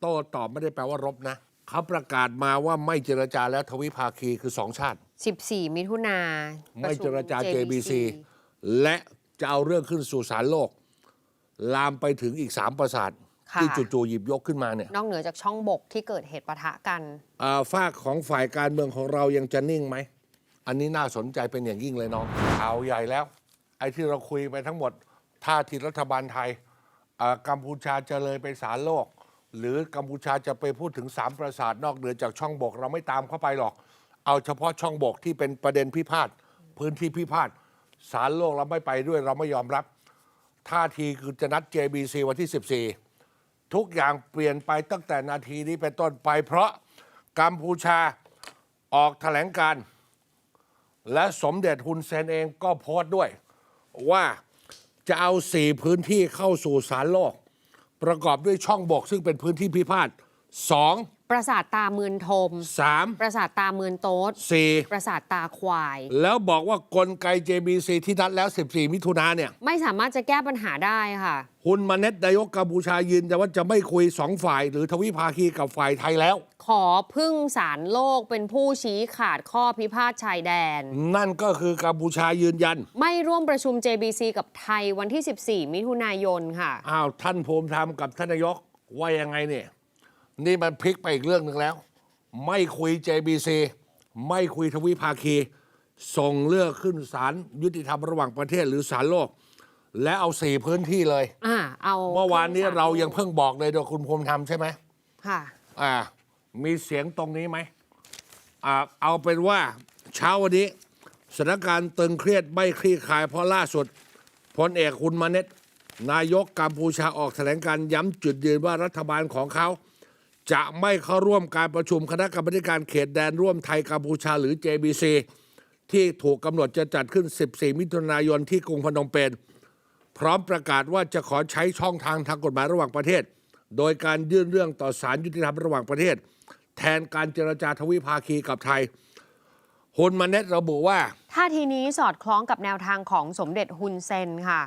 โต้ตอบไม่ได้แปลว่ารบนะเขาประกาศมาว่าไม่เจรจาแล้วทวิภาคีคือสองชาติ 14 มิถุนาไม่เจรจาประชุ JBC และจะเอาเรื่องขึ้นสู่ศาลโลก ลามไปถึงอีกสามประสาท ค่ะ ที่จู่ๆหยิบยกขึ้นมาเนี่ยนอกเหนือจากช่องบกที่เกิดเหตุปะทะกัน อ่าฝากของฝ่ายการเมืองของเรายังจะนิ่งไหม อันนี้น่าสนใจเป็นอย่างยิ่งเลยน้องข่าวใหญ่แล้ว ไอ้ที่เราคุยไปทั้งหมดท่าทีรัฐบาลไทยอ่ากัมพูชาจะเลยไปศาลโลก หรือกัมพูชาจะไปพูดถึงสามประสาทนอกเหนือจากช่องบกเราไม่ตามเข้าไปหรอก เอาเฉพาะช่องบกที่เป็นประเด็นพิพาทพื้นที่พิพาทศาลโลกเราไม่ไปด้วยเราไม่ยอมรับท่าทีคือจะนัด JBC วันที่ 14 ทุกอย่างเปลี่ยนไปตั้งแต่นาทีนี้เป็นต้นไปเพราะกัมพูชาออกแถลงการ และสมเด็จฮุนเซนเองก็โพสต์ด้วย ว่าจะเอาสี่พื้นที่เข้าสู่ศาลโลก ประกอบด้วยช่องบกซึ่งเป็นพื้นที่พิพาทสอง ปราสาทตาเมือนทม สามปราสาทตาเมือนโต๊ดสี่ปราสาทตาควาย แล้วบอกว่ากลไก JBC ที่นัดแล้ว 14 มิถุนาเนี่ย ไม่สามารถจะแก้ปัญหาได้ค่ะ ฮุนมาเน็ตนายกกัมพูชายืนยันว่าจะไม่คุยสองฝ่าย หรือทวิภาคีกับฝ่ายไทยแล้ว ขอพึ่งศาลโลกเป็นผู้ชี้ขาดข้อพิพาทชายแดน นั่นก็คือกัมพูชายืนยัน ไม่ร่วมประชุม JBC กับไทยวันที่ 14 มิถุนายนค่ะ อ้าว ท่านภูมิธรรมกับท่านนายกว่ายังไงเนี่ย นี่มันพลิกไปอีกเรื่องหนึ่งแล้ว ไม่คุย JBC ไม่คุยทวิภาคี ส่งเลือกขึ้นศาลยุติธรรมระหว่างประเทศหรือศาลโลก และเอาสี่พื้นที่เลย อ่าเอาเมื่อวานนี้ขึ้ศลเรายังเพิ่งบอกเลยโดยคุณภูมิธรรมใช่ไหมค่ะ อ่า มีเสียงตรงนี้ไหมอ่าเอาเป็นว่าเช้าวันนี้สถานการณ์ตึงเครียดไม่คลี่คลายเพราะล่าสุดพลเอกคุณมาเน็ตนายกกัมพูชาออกแถลงการย้ำจุดยืนว่ารัฐบาลของเขา จะไม่เข้าร่วมการประชุมคณะกรรมการเขตแดนร่วมไทยกัมพูชาหรือ JBC ที่ถูกกำหนดจะจัดขึ้น 14 มิถุนายนที่กรุงพนมเปญพร้อมประกาศว่าจะขอใช้ช่องทางทางกฎหมายระหว่างประเทศ โดยการยื่นเรื่องต่อศาลยุติธรรมระหว่างประเทศ แทนการเจรจาทวิภาคีกับไทยฮุนมาเน็ตระบุว่าท่าทีนี้สอดคล้องกับแนวทางของสมเด็จฮุนเซนค่ะ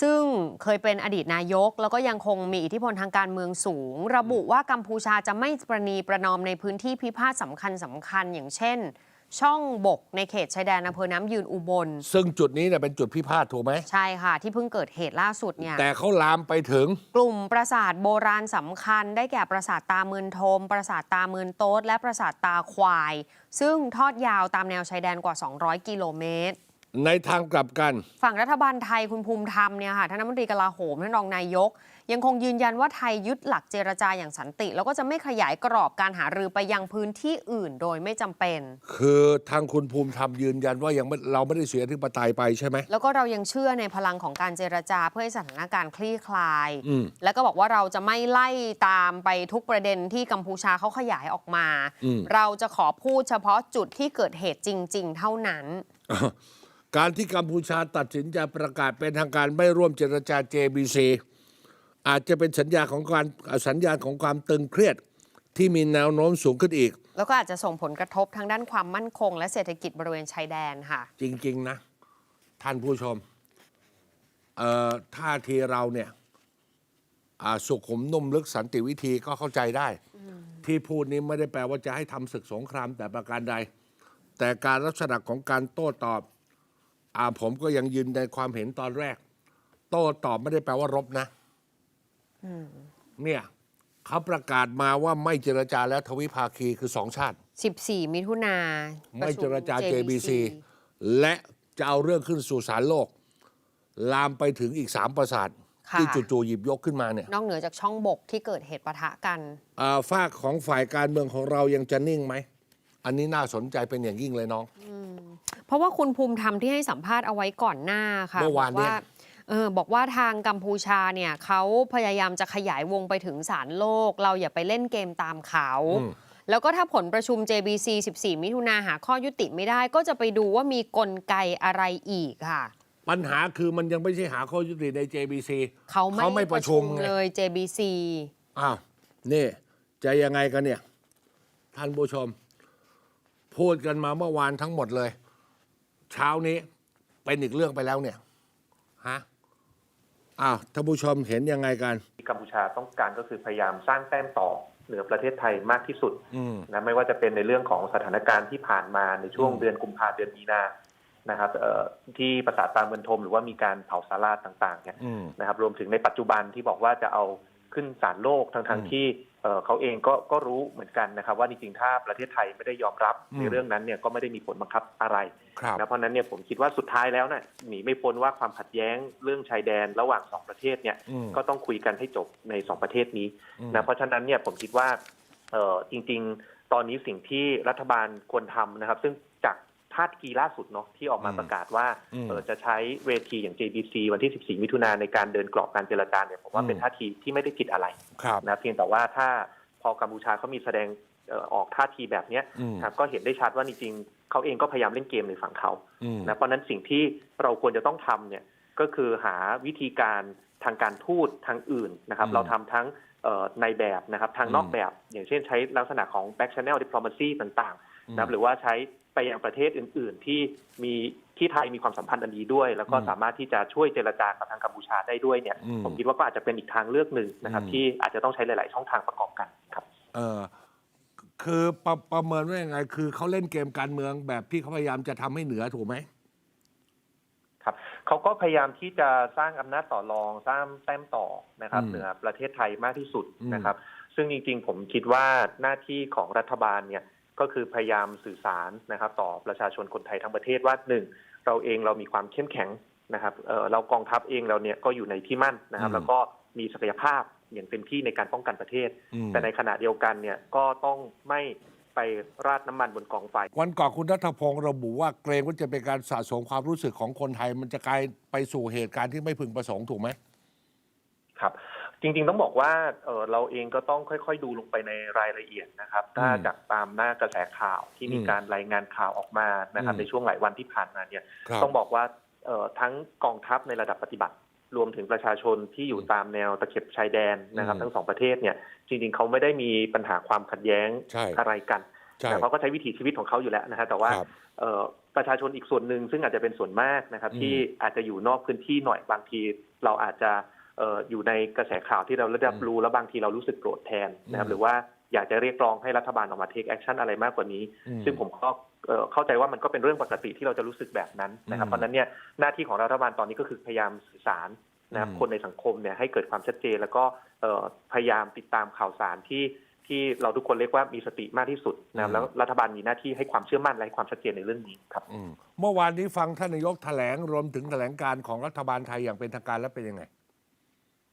ซึ่งเคยเป็นอดีตนายก แล้วก็ยังคงมีอิทธิพลทางการเมืองสูง ระบุว่ากัมพูชาจะไม่ประนีประนอมในพื้นที่พิพาทสำคัญสำคัญอย่างเช่น ช่องบกในเขตชายแดนอำเภอน้ำยืนอุบล ซึ่งจุดนี้เนี่ยเป็นจุดพิพาทถูกไหม ใช่ค่ะ ที่เพิ่งเกิดเหตุล่าสุดเนี่ย แต่เขาลามไปถึง กลุ่มปราสาทโบราณสำคัญ ได้แก่ปราสาทตาเมือนโทม ปราสาทตาเมือนโต๊ดและปราสาทตาควาย ซึ่งทอดยาวตามแนวชายแดนกว่า 200 กิโลเมตร ในทางกลับกัน ฝั่งรัฐบาลไทยคุณภูมิธรรมเนี่ยค่ะท่านรัฐมนตรีกลาโหมท่านรองนายก ยังคงยืนยันว่าไทยยึดหลักเจรจาอย่างสันติ แล้วก็จะไม่ขยายกรอบการหารือไปยังพื้นที่อื่นโดยไม่จำเป็น คือทางคุณภูมิธรรมยืนยันว่ายังไม่เราไม่ได้เสียที่ปไตยไปใช่ไหมแล้วก็เรายังเชื่อในพลังของการเจรจาเพื่อให้สถานการณ์คลี่คลายอืมแล้วก็บอกว่าเราจะไม่ไล่ตามไปทุกประเด็นที่กัมพูชาเขาขยายออกมาอืมเราจะขอพูดเฉพาะจุดที่เกิดเหตุจริง ๆ เท่านั้น การที่กัมพูชาตัดสินใจประกาศเป็นทางการไม่ร่วมเจรจา JBC อาจจะเป็นสัญญาของการสัญญาณของความตึงเครียดที่มีแนวโน้มสูงขึ้นอีก แล้วก็อาจจะส่งผลกระทบทางด้านความมั่นคง และเศรษฐกิจบริเวณชายแดนค่ะ จริง ๆ นะ ท่านผู้ชมเอ่อท่าทีเราเนี่ยอ่าสุขุมนุ่มลึกสันติวิธีก็เข้าใจได้ ที่พูดนี้ไม่ได้แปลว่าจะให้ทำศึกสงครามแต่ประการใด แต่การลักษณะของการโต้ตอบ อาผมก็ยังยืนในความเห็นตอนแรก โต้ตอบไม่ได้แปลว่ารบนะเนี่ยเขาประกาศมาว่าไม่เจรจาแล้วทวิภาคีคือสองชาติ 14 มิถุนาไม่เจรจาประชุ JBC และจะเอาเรื่องขึ้นสู่ศาลโลก ลามไปถึงอีกสามประสาทค่ะที่จู่ๆหยิบยกขึ้นมาเนี่ย นอกเหนือจากช่องบกที่เกิดเหตุปะทะกันอ่าฝากของฝ่ายการเมืองของเรายังจะนิ่งไหม อันนี้น่าสนใจเป็นอย่างยิ่งเลยน้อง เพราะว่าคุณภูมิธรรมที่ให้สัมภาษณ์เอาไว้ก่อนหน้าค่ะเมื่อวานบเนี่กยเออบอกว่าทางกัมพูชาเนี่ยเขาพยายามจะขยายวงไปถึงศาลโลก เราอย่าไปเล่นเกมตามเขาอืมแล้วก็ถ้าผลประชุม JBC 14 มิถุนาหาข้อยุติไม่ได้ ก็จะไปดูว่ามีกลไกอะไรอีกค่ะ ปัญหาคือมันยังไม่ใช่หาข้อยุติใน JBC เขาเขาไม่ไม่ประชุมไงเลย JBC อ้าวนี่จะยังไงกันเนี่ย ท่านผู้ชม พูดกันมาเมื่อวานทั้งหมดเลย เช้านี้เป็นอีกเรื่องไปแล้วเนี่ยฮะอ้าวท่านผู้ชมเห็นยังไงกัน ที่กัมพูชาต้องการก็คือพยายามสร้างแต้มต่อเหนือประเทศไทยมากที่สุดอืม นะไม่ว่าจะเป็นในเรื่องของสถานการณ์ที่ผ่านมาในช่วงอืม เดือนกุมภาเดือนมีนานะครับเอ่อที่ประสาทตาเมือนทมหรือว่ามีการเผาสาราต่างๆเนี่ยอืม นะครับรวมถึงในปัจจุบันที่บอกว่าจะเอา ขึ้นศาลโลกทั้งอืมๆที่เอ่อเขาเองก็ก็รู้เหมือนกันนะครับ ว่าจริงๆถ้าประเทศไทยไม่ได้ยอมรับอืมในเรื่องนั้นเนี่ยก็ไม่ได้มีผลบังคับอะไรครับนะเพราะฉะนั้นเนี่ยผมคิดว่าสุดท้ายแล้วน่ะหนีไม่พ้นว่าความขัดแย้งเรื่องชายแดนระหว่างสองประเทศเนี่ยอืมก็ต้องคุยกันให้จบในสองประเทศนี้อืมนะเพราะฉะนั้นเนี่ยผมคิดว่าเอ่อจริง ๆ ตอนนี้สิ่งที่รัฐบาลควรทำนะครับ ซึ่ง จากท่าทีล่าสุดเนาะที่ออกมาอืมประกาศว่าอืมเอ่อจะใช้เวทีอย่าง JBC วันที่ 14 มิถุนายนในการเดินกรอบการเจรจาเนี่ยผมว่าอืมเป็นท่าทีที่ไม่ได้ผิดอะไรครับนะเพียงแต่ว่าถ้าพอกัมพูชาเขามีแสดงเอ่อออกท่าทีแบบเนี้ยอืมครับก็เห็นได้ชัดว่าจริงๆเขาเองก็พยายามเล่นเกมในฝั่งเขาอืมนะเพราะฉะนั้นสิ่งที่เราควรจะต้องทำเนี่ยก็คือหาวิธีการทางการทูตทางอื่นนะครับอืมเราทำทั้งเอ่อในแบบนะครับ ทางนอกอืมแบบ อย่างเช่นใช้ลักษณะของ back channel diplomacy ต่างๆ นะครับหรือว่าใช้ไปยังประเทศอื่น ๆ ที่มีที่ไทยมีความสัมพันธ์อันดีด้วย แล้วก็อืมสามารถที่จะช่วยเจรจากับทางกัมพูชาได้ด้วยเนี่ยอืมผมคิดว่าก็อาจจะเป็นอีกทางเลือกหนึ่งนะครับอืมที่อาจจะต้องใช้หลาย ๆ ช่องทางประกอบกันครับ เออคือประประเมินว่ายังไง คือเขาเล่นเกมการเมืองแบบที่เขาพยายามจะทำให้เหนือถูกไหมครับเขาก็พยายามที่จะสร้างอำนาจต่อรองสร้างแต้มต่อนะครับอืมเหนือประเทศไทยมากที่สุดอืมนะครับ ซึ่งจริง ๆ ผมคิดว่าหน้าที่ของรัฐบาลเนี่ย ก็คือพยายามสื่อสารนะครับต่อประชาชนคนไทยทั้งประเทศว่าหนึ่งเราเองเรามีความเข้มแข็งนะครับเอ่อเรากองทัพเองเราเนี่ยก็อยู่ในที่มั่นนะครับอืมแล้วก็มีศักยภาพอย่างเต็มที่ในการป้องกันประเทศอืมแต่ในขณะเดียวกันเนี่ยก็ต้องไม่ไปราดน้ำมันบนกองไฟ วันก่อนคุณนัทพงศ์ระบุว่าเกรงว่าจะเป็นการสะสมความรู้สึกของคนไทย มันจะกลายไปสู่เหตุการณ์ที่ไม่พึงประสงค์ถูกไหมครับ จริงๆต้องบอกว่าเอ่อเราเองก็ต้องค่อยๆ ดูลงไปในรายละเอียดนะครับ ถ้าอืมจากตามหน้ากระแสข่าวที่มีอืมการรายงานข่าวออกมานะครับอืมในช่วงหลายวันที่ผ่านมาเนี่ยครับต้องบอกว่าเอ่อทั้งกองทัพในระดับปฏิบัติ รวมถึงประชาชนที่อยู่อืมตามแนวตะเข็บชายแดนนะครับอืมทั้งสองประเทศเนี่ย จริง ๆเขาไม่ได้มีปัญหาความขัดแย้งใช่อะไรกันใช่นะเขาก็ใช้วิถีชีวิตของเขาอยู่แล้วนะฮะแต่ว่าครับเอ่อประชาชนอีกส่วนหนึ่งซึ่งอาจจะเป็นส่วนมากนะครับอืมที่อาจจะอยู่นอกพื้นที่หน่อยบางทีเราอาจจะเอ่ออยู่ในกระแสข่าวที่เราได้รับรู้แล้วบางทีเรารู้สึกโกรธแทนนะครับอืมหรือว่าอยากจะเรียกร้องให้รัฐบาลออกมา take action อะไรมากกว่านี้อืมซึ่งผมก็เอ่อเข้าใจว่ามันก็เป็นเรื่องปกติที่เราจะรู้สึกแบบนั้นนะครับอืมเพราะฉะนั้นเนี่ยหน้าที่ของรัฐบาลตอนนี้ก็คือพยายามสื่อสารนะครับอืมคนในสังคมเนี่ยให้เกิดความชัดเจน แล้วก็เอ่อพยายามติดตามข่าวสารที่ที่เราทุกคนเรียกว่ามีสติมากที่สุดนะครับแล้วรัฐบาลมีหน้าที่ให้ความเชื่อมั่นและให้ความชัดเจนในเรื่องนี้ครับอืมเมื่อวานนี้ฟังท่านนายกแถลงรวมถึงแถลงการของรัฐบาลไทยอย่างเป็นทางการแล้วเป็นยังไง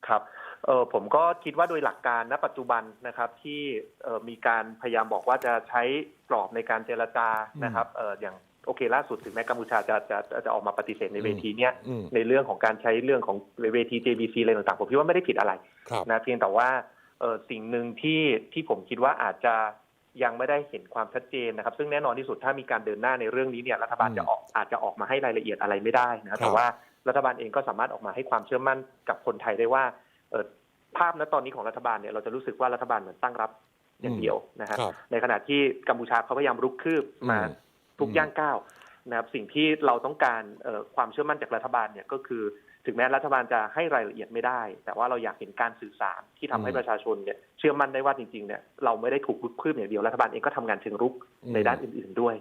ครับเออผมก็คิดว่าโดยหลักการณปัจจุบันนะครับที่เอ่อมีการพยายามบอกว่าจะใช้กรอบในการเจรจานะครับเอออย่างโอเคล่าสุดถึงแม้กัมพูชาจะจะจะจะออกมาปฏิเสธในเวทีเนี้ยอืมในเรื่องของการใช้เรื่องของเวที JBC อะไรต่างๆผมคิดว่าไม่ได้ผิดอะไรครับนะเพียงแต่ว่าเออสิ่งหนึ่งที่ที่ผมคิดว่าอาจจะยังไม่ได้เห็นความชัดเจนนะครับ ซึ่งแน่นอนที่สุดถ้ามีการเดินหน้าในเรื่องนี้เนี่ยรัฐบาลอืมจะออกอาจจะออกมาให้รายละเอียดอะไรไม่ได้นะครับครับแต่ว่ารัฐบาลเองก็สามารถออกมาให้ความเชื่อมั่นกับคนไทยได้ว่าเออภาพณตอนนี้ของรัฐบาลเนี่ยเราจะรู้สึกว่ารัฐบาลเหมือนตั้งรับอย่างเดียวนะฮะครับในขณะที่กัมพูชาเขาพยายามรุกคืบมาอืมทุกย่างก้าวนะครับสิ่งที่เราต้องการเอ่อความเชื่อมั่นจากรัฐบาลเนี่ยก็คือ ถึงแม้รัฐบาลจะให้รายละเอียดไม่ได้ แต่ว่าเราอยากเห็นการสื่อสารที่ทำให้อืมประชาชนเนี่ยเชื่อมั่นได้ว่าจริงๆเนี่ยเราไม่ได้ถูกรุกคืบอย่างเดียวรัฐบาลเองก็ทำงานเชิงรุกในด้านอื่น ๆด้วย